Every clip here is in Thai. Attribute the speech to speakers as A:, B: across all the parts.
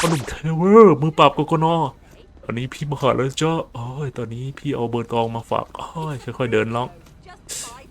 A: พ่อหนุ่มเทเวอร์มือปราบกกนตอนนี้พี่มาหาแล้วเจ้าโอ้ยตอนนี้พี่เอาเบอร์ตองมาฝากโอ้ยค่อยๆเดินน้อง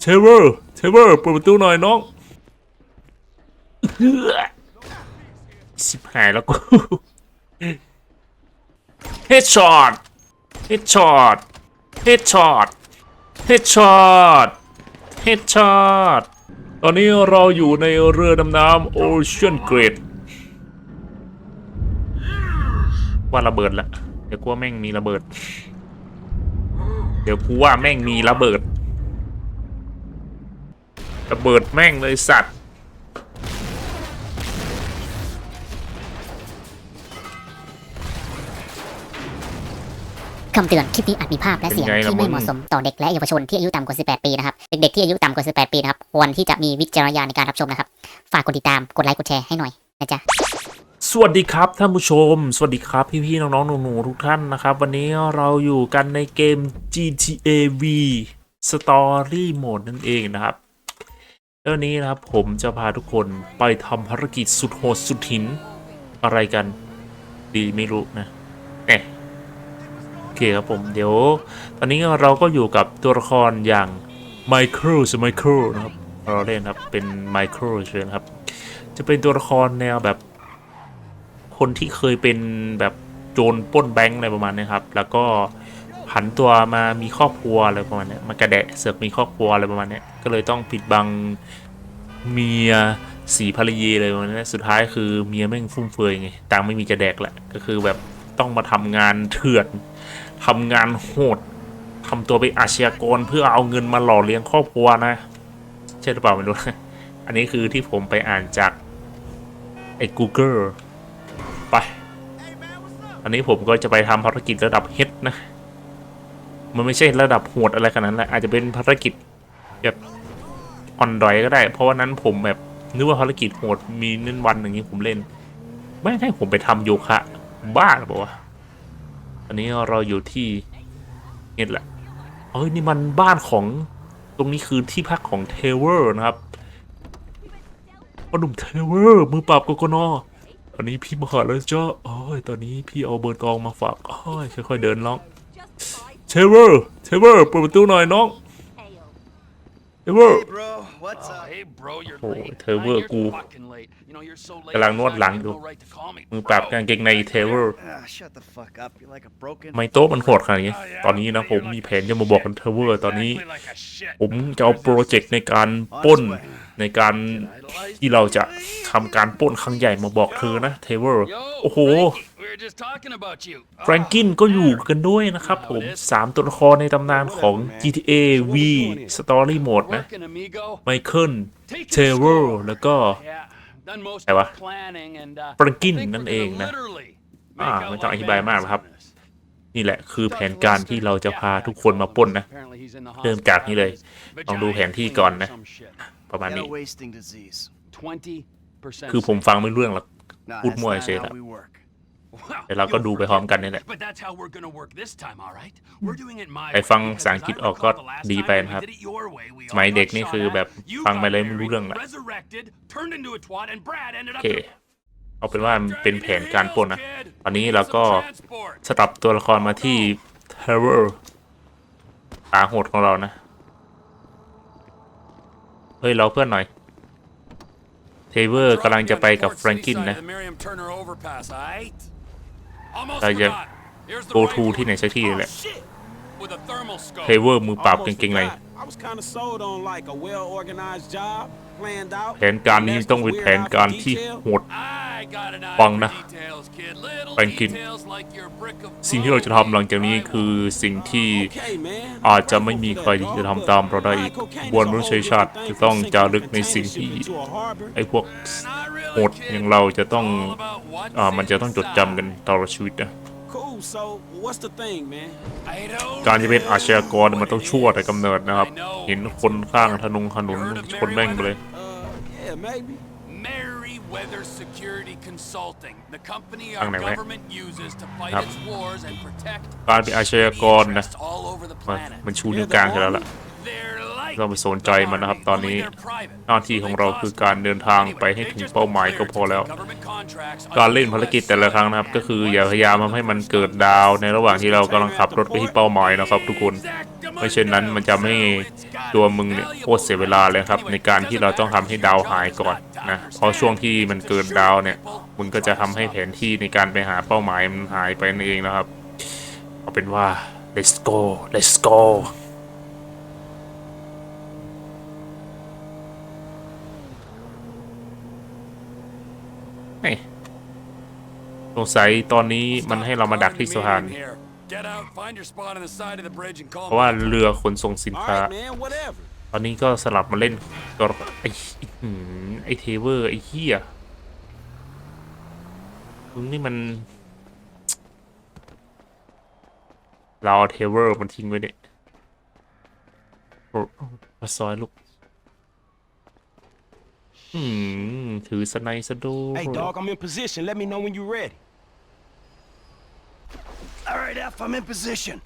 A: เทเวอร์เทเวอร์เปิดประตูหน่อยน้องสิบหายแล้วกูเฮดช็อตเฮดช็อตเฮดช็อตเฮดช็อตเฮดช็อตตอนนี้เราอยู่ในเรือดำน้ำโอเชียนเกรด ว่าระเบิดละเดี๋ยวกูว่าแม่งมีระเบิด เดี๋ยวกูว่าแม่งมีระเบิด ระเบิดแม่งเลยสัตว์
B: คำเตือน คลิปนี้อาจมีภาพและเสียง
A: เป็นไงล่ะ
B: ที่ไม่
A: มึง
B: เหมาะสมต่อเด็กและเยาวชนที่อายุต่ำกว่า 18 ปีนะครับ เด็กๆที่อายุต่ำกว่า 18 ปีนะครับ ควรที่จะมีวิจารณญาณในการรับชมนะครับ ฝากกดติดตาม กดไลค์ กดแชร์ให้หน่อยนะจ๊ะ
A: สวัสดีครับท่านผู้ชม สวัสดีครับพี่ๆน้องๆหนูๆทุกท่านนะครับ วันนี้เราอยู่กันในเกม GTA V Story Mode นั่นเองนะครับแล้ววันนี้นะครับผมจะพาทุกคนไปทำภารกิจสุดโหดสุดหิน อะไรกัน ดีไม่รู้นะเอะโอเคครับผมเดี๋ยว ตอนนี้เราก็อยู่กับตัวละครอย่างไมเคิลสไมเคิลนะครับเราเล่นครับเป็นไมเคิลเชิญครับ จะเป็นตัวละครแนวแบบ คนที่เคยเป็นแบบโจรป้นแบงค์อะไรประมาณนี้ครับ แล้วก็ผันตัวมามีครอบครัวอะไรประมาณนี้มากระแดะเสือกมีครอบครัวอะไรประมาณนี้ก็เลยต้องปิดบังเมียสีภรรยาอะไรประมาณนี้สุดท้ายคือเมียแม่งฟุ่มเฟือยไงตังไม่มีจะแดกแหละก็คือแบบต้องมาทำงานเถื่อนทำงานโหดทำตัวเป็นอาชญากรเพื่อเอาเงินมาหล่อเลี้ยงครอบครัวนะใช่หรือเปล่าไม่รู้อันนี้คือที่ผมไปอ่านจากไอ้ Google ไป อันนี้ผมก็จะไปทำภารกิจระดับเฮดนะ มันไม่ใช่ระดับโหดอะไรขนาดนั้นแหละอาจจะเป็นภารกิจแบบอ่อนดอยก็ได้ เพราะวันนั้นผมแบบนึกว่าภารกิจโหดมีเน้นวันอย่างนี้ผมเล่น ไม่ให้ผมไปทำโยคะ บ้าหรือเปล่าวะอันนี้เราอยู่ที่นี่แหละเอ้ยนี่มันบ้านของตรงนี้คือที่พักของเทเวอร์นะครับพ่อหนุ่มเทเวอร์มือปราบกกนต อนนี้พี่มาหาแล้วจ้าโอ้ย ตอนนี้พี่เอาเบอร์กองมาฝาก โอ้ย ค่อยๆเดินน้อง เทเวอร์ เทเวอร์เปิดประตูหน่อยน้อง เทเวอร์
C: Hey, bro, what's
D: Oh,
C: up?
D: hey, bro, you're
A: โอ้
D: late.
A: เทเวอร์
D: Man,
A: กู
D: you're fucking late. You know, you're so late.
A: กำลังนวดหลัง
D: you
A: อยู่
D: go right to call me.
A: มือปราบกางเกงในเทเวอร์
C: Ah, shut the fuck up. You're like a broken.
A: ไม่โต๊ะมันโหดขนาดนี้ ตอนนี้นะผมมีแผนจะมาบอกกันเทเวอร์ ตอนนี้
D: Exactly like a shit.
A: ผมจะเอาโปรเจกต์ในการปล้นในการที่เราจะทำการปล้นครั้งใหญ่มาบอกเธอนะเทเวอร์
D: Yo,
A: โอ้โห
D: Frankie, we were just talking about you.
A: แฟรงกินก็อยู่กันด้วยนะครับผมสามตัวละครในตำนานของ GTA V Story Mode นะ
D: Working, amigo.
A: ไมเคิล
D: Take
A: เท
D: your
A: เวอร์
D: score.
A: แล้วก็
D: Yeah, done most
A: อะไร
D: of
A: วะ
D: the planning and uh,
A: ฟรังกิน
D: I think
A: นั่น
D: we're
A: เอง
D: gonna
A: นะ
D: literally
A: อ่า
D: make out
A: ไม่ต้อง
D: like
A: อธิบายมากหรอกครับ
D: bandits on this.
A: นี่แหละคือแผนการที่เราจะพาทุกคนมาปล้นนะ
D: Apparently he's in the
A: เริ่มจากนี้เลย
D: hospital.
A: ลองดูแผนที่ก่อนนะ
D: Some shit.
A: ประมาณ
C: Got
A: นี้
C: a wasting disease.
D: 20%
A: คือผมฟังไม่รู้เรื่องหรอก
C: Nah,
A: Good
C: that's
A: boy,
C: not
A: say
C: how
A: that.
C: We work.
D: Wow,
A: เดี๋ยวเราก็
D: you
A: ดูไปพร้อมกันนี่แหละ
D: But that's how we're gonna work this time, all right? We're doing it my
A: ไอ้
D: way
A: ฟัง
D: because
A: ภาษาอังกฤษ
D: as I
A: ออกก็
D: recall the last
A: ดี
D: time
A: ไป
D: when
A: นะครับ
D: we did it your way, we
A: สมัย
D: all
A: เด็ก
D: got
A: นี่
D: shot
A: คือ
D: at,
A: แบบ
D: you
A: ฟังไป
D: got
A: เลยไม่รู้
D: married,
A: เรื่องละ
D: resurrected, turned into a twat, and Brad ended
A: โอ
D: up
A: เค
D: the
A: เอาเป็นว่ามันเป็นแผนการปล้นนะ
D: kid.
A: ตอนนี้เราก็
D: Some transport.
A: สตับตัวละครมาที่เทเวอร์ขาโหดของเรานะ เฮ้ย เราเพื่อนหน่อยเทเวอร์กำลังจะไปกับแฟรงกินนะ เราจะ go to ที่ไหนสักที่แหละเทเวอร์มือปราบกางเกงใน
E: I was kind of sold on like a well-organized job, planned out.
A: แผนการนี้ต้องเป็นแผนการที่โหดฟังนะ
D: แฟรงกิน
A: สิ่งที่เราจะทำหลังจากนี้คือสิ่งที่
E: Okay, man.
A: อาจจะไม่มีใครที่จะทำตามเราได้อีกบนมนุษยชาติจะต้องจารึกในสิ่งที่ไอ้พวก โหดอย่างเราจะต้องอ่ามันจะต้องจดจำกันตลอดชีวิตนะ
E: Cool. So, what's the thing, man?
A: การจะเป็นอาชญากรมันต้องชั่วแต่กำเนิดนะครับ เห็นคนข้างถนนถนนชนแม่งไปเลย
E: Uh, yeah, maybe.
D: Merryweather Security Consulting, the company our
A: ทางไหนวะ
D: government uses to fight
A: ครับ
D: its wars and protect
A: การเป็นอาชญากรนะ
D: interests all over the
A: มัน
D: planet.
A: มันชูนิ้วกลางกันแล้วล่ะ
D: They're
A: ต้องไปสนใจมันนะครับ ตอนนี้หน้าที่ของเราคือการเดินทางไปให้ถึงเป้าหมายก็พอแล้ว การเล่นภารกิจแต่ละครั้งนะครับ ก็คืออย่าพยายามทำให้มันเกิดดาว ในระหว่างที่เรากำลังขับรถไปที่เป้าหมายนะครับ ทุกคนไม่เช่นนั้นมันจะไม่ตัวมึงเนี่ยโคตรเสียเวลาเลยครับ ในการที่เราต้องทำให้ดาวหายก่อนนะเพราะช่วงที่มันเกิดดาวเนี่ยมึงก็จะทำให้แผนที่ในการไปหาเป้าหมายมันหายไปนั่นเองนะครับ เอาเป็นว่า let's go let's go นี่สงสัยตอนนี้มันให้เรามาดักที่สะพาน
D: Get out, find your spot on the side of the bridge and call
A: เพราะว่า
D: me.
A: เรือขนส่งสิน
E: All
A: ค้า
E: right, man, whatever.
A: ตอนนี้ก็สลับมาเล่นตัวละครไอ้ไอ้หืมไอ้เทเวอร์ไอ้เฮียมึงนี่มัน เราเอาเทเวอร์มันทิ้งไว้เนี่ยโอ้มาซอยลูกอืม ถือสไนด์ซะด้วย
E: Hey, dog, I'm in position. Let me know when you're ready.
C: All right, F, I'm in position.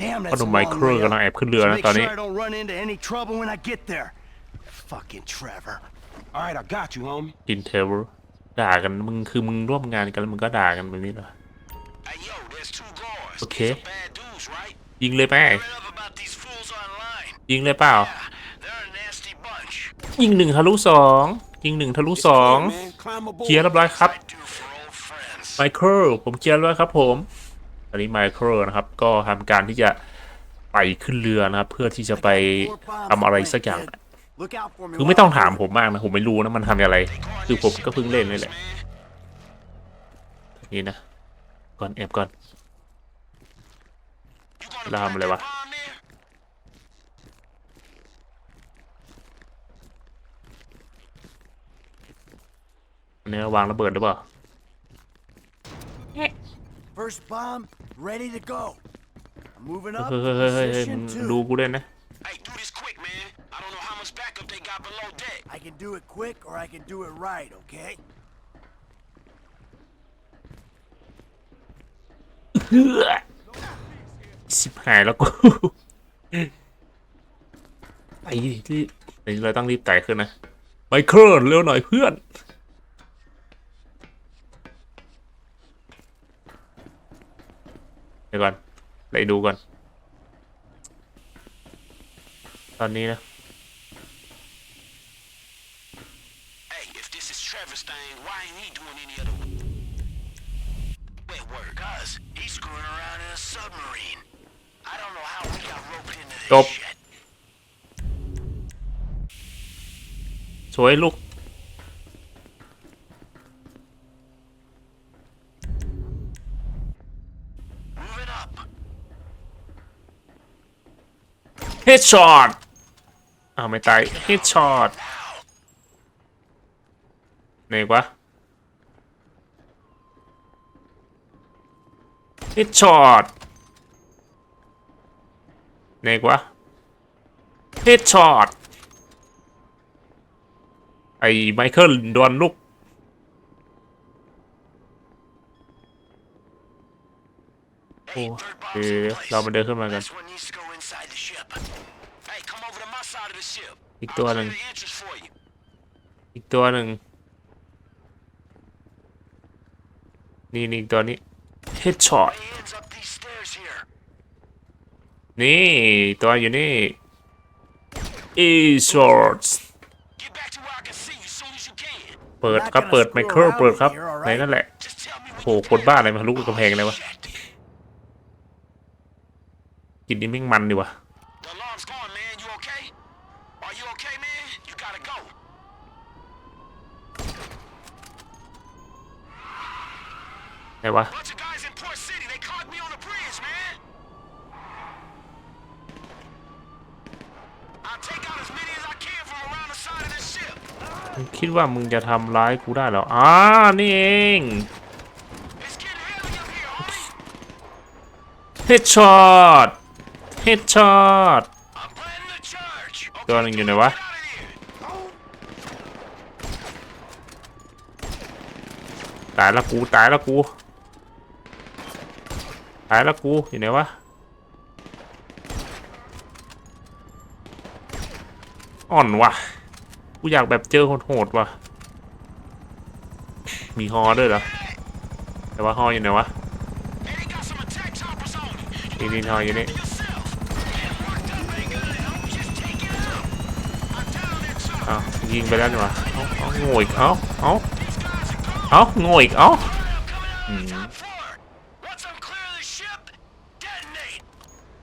C: Damn,
A: พอ
C: that's
A: ห
C: a
A: นุ่มไม
C: long
A: เคิล
C: way
A: กำลัง
C: up.
A: แอบขึ้นเรือ
C: So
A: นะ
C: make
A: ตอนนี้
C: sure I don't run into any trouble when I get there. Fucking Trevor.
E: All right, I got you, homie.
A: กินเทเวอร์ด่ากันมึงคือมึงร่วมงานกันแล้วมึงก็ด่ากันแบบนี้เหรอ
F: Hey yo, there's two guards.
A: Okay.
F: Some bad dudes, right?
A: ยิงเลยไหม
F: Read up about these fools online.
A: ยิงเลยเปล่า
F: Yeah, they're a nasty bunch.
A: ยิงหนึ่งทะลุสอง ยิงหนึ่งทะลุ
E: It's
A: สอง
E: clear, man. Climb aboard.
A: เคลียร์เรียบร้อยครับ
F: Do for old friends.
A: ไมเคิลผมเคลียร์แล้วครับผมตอนนี้ไมเคิลนะครับ ก็ทำการที่จะไปขึ้นเรือนะครับ เพื่อที่จะไปทำอะไรสักอย่าง
C: Look out for me.
A: คือ
C: while
A: ไม่ต้อง
C: I
A: ถาม
C: move.
A: ผมมากนะ ผมไม่รู้นะมันทำอะไร คือผมก็เพิ่งเล่นนี่แหละนี่นะ ก่อนแอบก่อน
F: You gonna
A: Làm
F: plant
A: lại
F: that
A: bà.
F: bomb there?
A: อันนี้วางระเบิดหรือเปล่า
C: First bomb, ready to go. I'm moving up.
A: เฮ้ยเฮ้ยเฮ้ยเฮ้ยเฮ้ย
C: Position
A: มึงดู
C: two.
A: กูด้วยนะ
F: Hey, do this quick, man. I don't know how much backup they got below deck.
C: I can do it quick or I can do it right, okay?
A: เฮ้อสิบหายแล้วกูไอ้ที่เดี๋ยวเราต้องรีบไต่ขึ้นนะไมเคิลเร็วหน่อยเพื่อน เดี๋ยวก่อนไปดูก่อน ตอนนี้นะ
F: Hey, if this is Trevor's thing, why ain't he doing any of the wet work? Cuz he's screwing around in a submarine. I don't know how we got roped into this
A: Stop.
F: shit.
A: สวยลูก เฮดช็อตอ้าวไม่ตายเฮดช็อตไหนวะเฮดช็อตไหนวะเฮดช็อตไอ้ไมเคิลโดนลูก
F: Hey,
A: Oh,
F: third bomb's
A: yeah,
F: in
A: yeah.
F: place.
A: Làm mình đưa ขึ้นมากัน
F: โอ้คือเรามาเดินขึ้นมากัน
A: อีกตัวหนึ่งอีกตัวหนึ่งนี่นี่ตัวนี้
F: headshot
A: นี่ตัวอยู่นี่ e
F: shorts
A: เปิดครับเปิดไมเคิลเปิดครับไหนนั่นแหละโหคนบ้าอะไรมาลุกกระแพงเลยวะ กินนี่แม่งมันดีวะ
F: The alarm's going, man. You okay? Are you okay, man? You gotta go.
A: ไหนวะ
F: Bunch of guys in Port City. They caught me on the bridge, man. I'll take out as many as I can from around the side of this ship.
A: มึงคิดว่ามึงจะทำร้ายกูได้เหรออ่านี่เอง
F: It's getting heavy up here, homie.
A: เฮดช็อต เฮดช็อตตัวหนึ่งอยู่ไหนวะตายละกูตายละกูตายละกูอยู่ไหนวะอ่อนว่ะกูอยากแบบเจอโหดๆว่ะมีฮอด้วยเหรอแต่ว่าฮออยู่ไหนวะนี่นี่ฮออยู่นี่ ยิงไปแล้วนี่วะเอาเอาโง่อีก เอาเอาเอาโง่อีก เอา
F: I'm coming out of the top floor. Once I'm clear of the ship, detonate.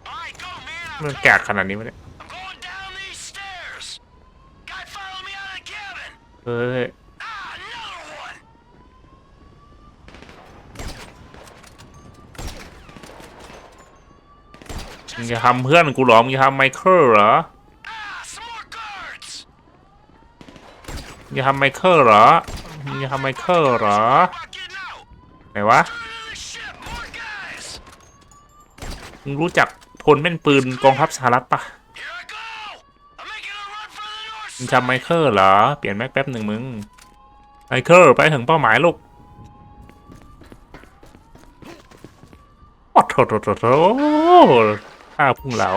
F: All right, go, man. I'm
A: มัน
F: coming.
A: แกกขนาดนี้วะเนี่ย
F: I'm going down these stairs. Guy follow me out of the cabin.
A: เฮ้ย
F: Ah, another one.
A: มึงจะทำเพื่อนกูเหรอมึงจะทำไมเคิลเหรอ มึงจะทำไมเคิลเหรอมึงจะทำไมเคิลเหรอ ไหนวะมึงรู้จักพลแม่นปืนกองทัพสหรัฐปะมึงจำไมเคิลเหรอ เปลี่ยนแม็กแป๊บหนึ่งมึงไมเคิลไปถึงเป้าหมายลูกโอ้โถโถโถโถข้าพุ่งเหลา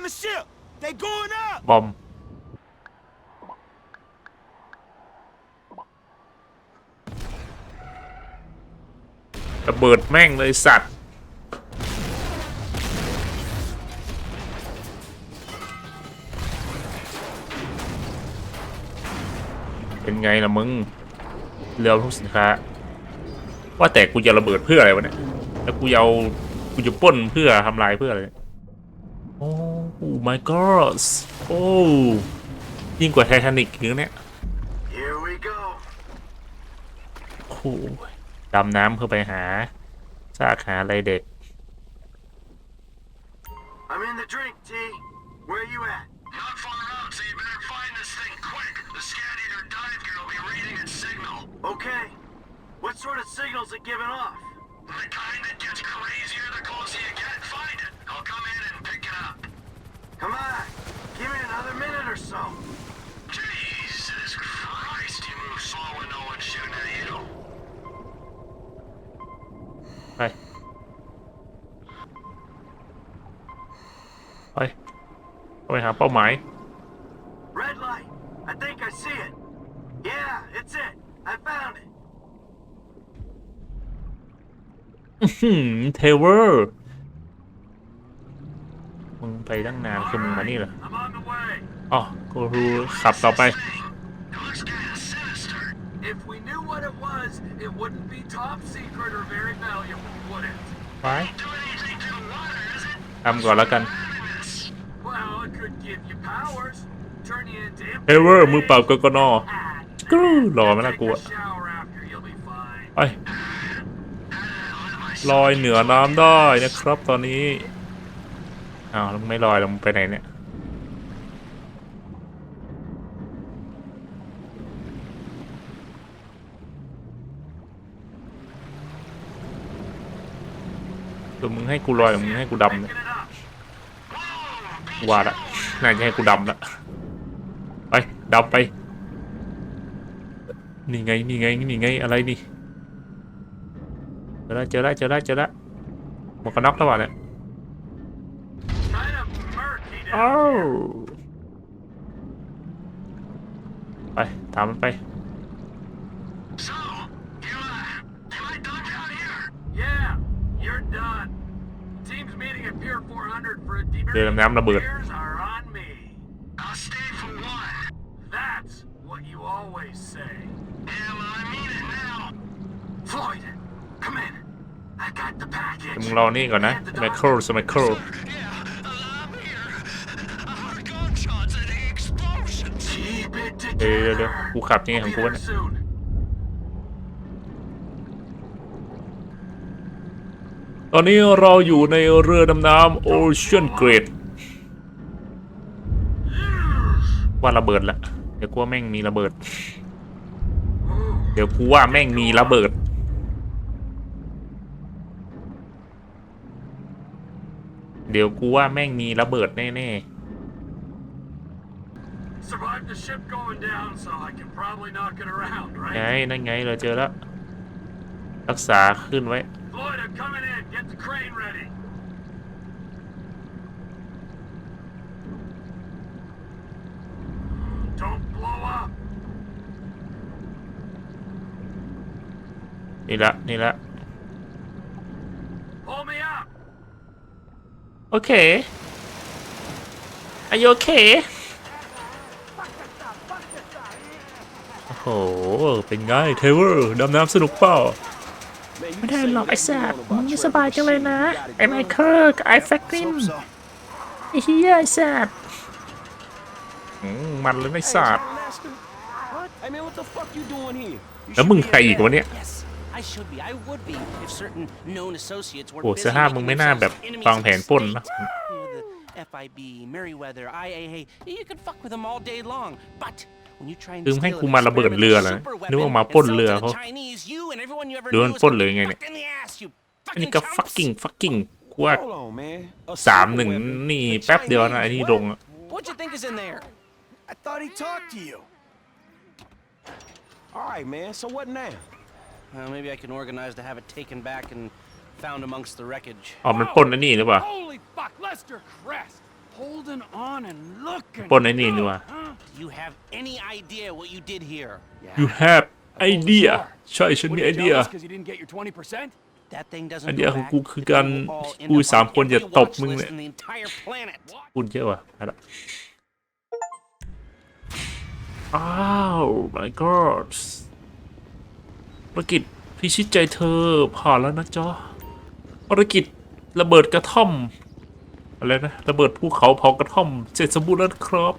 E: From the ship. They going up.
A: บอม ระเบิดแม่งเลยสัตว์ เป็นไงล่ะมึง เรือทุกสินค้า ว่าแต่กูจะระเบิดเพื่ออะไรวะเนี่ย แล้วกูจะเอากูจะปล้นเพื่อทำลายเพื่ออะไรเนี่ย my god โอ้ยิ่งกว่าไททานิกอีกนะเนี่ย
C: Here we go.
A: โอ้โหดำน้ำเพื่อไปหาซากหาอะไรเด็ก
C: I'm in the drink, T. Where you at?
F: Not far out, so you better find this thing quick. The scan eater dive gear will be reading its signal.
C: Okay. What sort of signals it giving off?
F: The kind that Come
C: on. Give me another minute or so.
F: Jesus Christ, you move slow when no one's shooting at you.
A: ไป ไปไปหาเป้าหมาย
C: Red light. I think I see it. Yeah, it's it. I found it.
A: หืมเทเวอร์ มึง ไปตั้งนานคือมึงมานี่เหรอ
C: I'm on the way.
A: อ๋อกูรู้ขับต่อไป
F: It looks kind of sinister.
C: If we knew what it was, it wouldn't be top secret or very valuable, would it?
A: ไป
F: Do anything to the water, is it?
A: ทำก่อนแล้วกัน
F: Venomous.
C: Well, it could give you powers. Turn you into
A: เทเวอร์มือปราบกกน
C: Ah,
A: กรูหล่อไหมล่ะ
C: take
A: กู
C: a
A: อะ
C: shower after, you'll be fine.
A: ไปลอยเหนือน้ำได้นะครับตอนนี้ อ้าวไม่ลอยแล้วมึงไปไหนเนี่ย หรือมึงให้กูลอยหรือมึงให้กูดำเนี่ยว่าละน่าจะให้กูดำละไปดำไป นี่ไงนี่ไงนี่ไงอะไรนี่เจอแล้วเจอแล้วเจอแล้วเจอแล้วหมวกกันน็อกแล้ววะเนี่ย ไป ตามมันไป
F: So, you, uh, am I done down here?
C: Yeah, you're done. Team's meeting at Pier 400 for a debrief.
A: เรือดำน้ำระเบิด
C: Beers are on me.
F: I'll stay for one.
C: That's what you always say.
F: Yeah, well, I mean it now.
C: Floyd, come in. I got the
A: แต่
C: package.
A: มึงรอนี่ก่อนนะ ไมเคิลสไมเคิล
F: Yeah,
A: เดี๋ยวเดี๋ยว
C: together.
A: กูขับยังไง
C: I'll
A: ของ
C: be
A: กู
C: there
A: วะเนี่ย
C: soon.
A: ตอนนี้เราอยู่ในเรือดำน้ำ Ocean Grade ว่าระเบิดละเดี๋ยวกูว่าแม่งมีระเบิด เดี๋ยวกูว่าแม่งมีระเบิดเดี๋ยวกูว่าแม่งมีระเบิดแน่
C: survived the ship going down, so I can probably knock it around,
A: right? ไงนั่นไงเราเจอแล้วรักษาขึ้นไว้
C: Floyd, I'm coming in. Get the crane ready.
A: Okay. Are you okay? เป็นไงเทเวอร์ดำน้ำสนุกเปล่า
C: Man, you
A: ไม่ได้
C: say
A: หรอกไอ้
C: whatever
A: แซ่
C: you
A: บ
C: want
A: มึง
C: about
A: นี่
C: Trevor,
A: สบายจังเลยนะ
C: shit, you gotta
A: ไอ้
C: do
A: ไม
C: it.
A: เคิร์กไอ้แฟกลินไอ้เฮียไอ้แซ่บอืมมันเลยไม่
C: Hey,
A: สาด
C: John Lester? What? Hey, man, what the fuck you doing here? You
A: แล้ว
C: should
A: มึง
C: be
A: ใคร
C: in
A: อีก
C: bed.
A: วะเนี่ย
F: Yes, I should be. I would be if certain known associates were
A: โอ้
F: busy
A: เสื้อห้า
F: making
A: มึงไม่น่าแบบ
F: themselves enemies
A: วาง
F: of
A: แผน
F: the
A: ปล้นนะ
F: state. You know, the FIB, Merryweather, IAA, you can fuck with them all day long, but when you try and
A: คือให้
F: steal
A: กู
F: an
A: มาระเบิดเรือเลย
F: experimental
A: นึกว่า
F: superweapon
A: มาปล้น
F: and sell
A: เรือ
F: to the
A: เขา
F: Chinese, you and everyone you ever
A: หรือ
F: knew
A: มัน
F: is
A: ปล้น
F: gonna
A: เลยไงเนี่ย
F: fuck in the ass, you
A: อันนี้
F: fucking
A: ก็
F: chumps.
A: fucking fucking กูว่า
C: Hold on, man. A
A: สามหนึ่ง
C: superweapon?
A: นี่
C: The
A: แป๊บเดียวนะไอ้
C: Chinese
A: นี่
C: what?
A: ลงอะ
F: What you think is in there?
G: I thought he talked to you.
C: All right, man. So what now?
F: Well, maybe I can organize to have it taken back and found amongst the wreckage.
A: อ๋อมันปล้นไอ้นี่หรือเปล่า
D: Holy fuck, Lester Crest! Holding on and looking.
A: ปล้นไอ้นี่หรือเปล่า
D: Huh?
F: Do you have any idea what you did here?
A: you have idea ใช่ฉัน
D: What
A: มี
D: are
A: ไอ
D: you
A: เดีย
D: jealous 'cause you didn't get your 20%?
F: That thing doesn't
A: ไอ
F: go
A: เดียของ
F: back.
A: กูคือการ
F: It will all end
A: กู
F: up
A: สาม
F: on
A: คนจะ
F: every
A: ตบ
F: watch
A: มึง
F: list
A: เนี่ย
F: in the entire planet.
A: พูดเยอะว่ะไปละอ้าว my god ภารกิจพิชิตใจเธอผ่านแล้วนะจ๊ะภารกิจระเบิดกระท่อม อะไรนะระเบิดภูเขาเผากระท่อมเสร็จสมบูรณ์แล้วครับ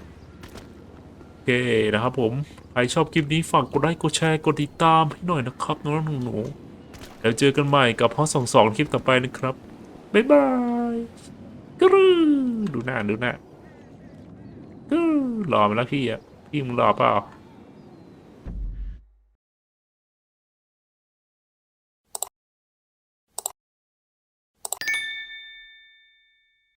A: โอเคนะครับผม ใครชอบคลิปนี้ฝากกดไลค์กดแชร์กดติดตามให้หน่อยนะครับน้องหนูๆแล้วเจอกันใหม่กับพ่อสองสองคลิปต่อไปนะครับ บ๊ายบายกรูดูหน้าดูหน้ากรูรอมาแล้วพี่อะพี่มึงรอเปล่า